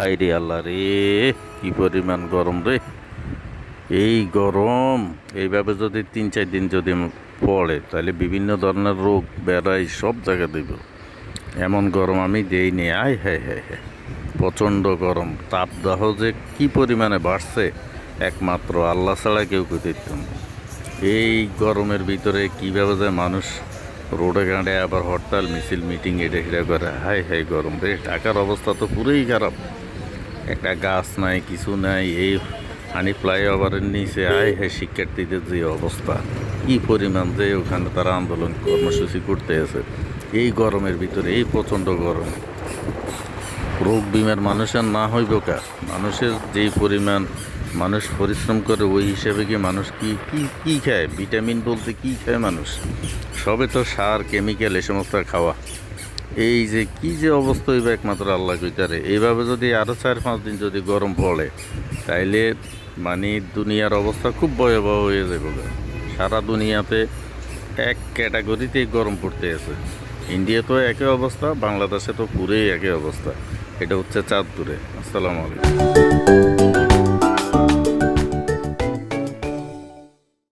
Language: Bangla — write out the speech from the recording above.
হাই রে আল্লাহ রে, কি পরিমাণ গরম রে। এই গরম, এইভাবে যদি তিন চার দিন যদি পড়ে, তাহলে বিভিন্ন ধরনের রোগ বেড়াই সব জায়গা দিব। এমন গরম আমি দেইনি, আয় হ্যাঁ হ্যাঁ হ্যাঁ। প্রচণ্ড গরম, তাপদাহ যে কি পরিমাণে বাড়ছে, একমাত্র আল্লাহ ছাড়া কেউ দিতাম এই গরমের ভিতরে কীভাবে যে মানুষ রোডে ঘাটে আবার হরতাল, মিছিল, মিটিং এটা সেটা করে হাই হাই গরম রে, ঢাকার অবস্থা তো পুরোই খারাপ। একটা গাছ নাই, কিছু নাই, এই হানি ফ্লাইওভারের নিচে আয় হ্যাঁ শিক্ষার্থীদের যে অবস্থা। কি পরিমাণ যে ওখানে তারা আন্দোলন কর্মসূচি করতে আছে। এই গরমের ভিতরে, এই প্রচণ্ড গরম। রোগ বিমার মানুষের না হইব কা? মানুষের যেই পরিমাণ মানুষ পরিশ্রম করে, ওই হিসেবে কি মানুষ কি কি কি খায়? ভিটামিন বলতে কি খায় মানুষ? সবে তো সার, কেমিক্যাল এ সমস্ত খাওয়া। এই যে কি যে অবস্থা হইবে একমাত্র আল্লাহ কইতারে। এইভাবে যদি আরও চার পাঁচ দিন যদি গরম পড়ে, তাইলে মানে দুনিয়ার অবস্থা খুব ভয়াবহ হয়ে যাবে। সারা দুনিয়াতে এক ক্যাটাগরিতেই গরম পড়তে আছে। ইন্ডিয়া তো একই অবস্থা, বাংলাদেশে তো পুরেই একই অবস্থা। এটা হচ্ছে চাঁদপুরে। আসসালামু আলাইকুম।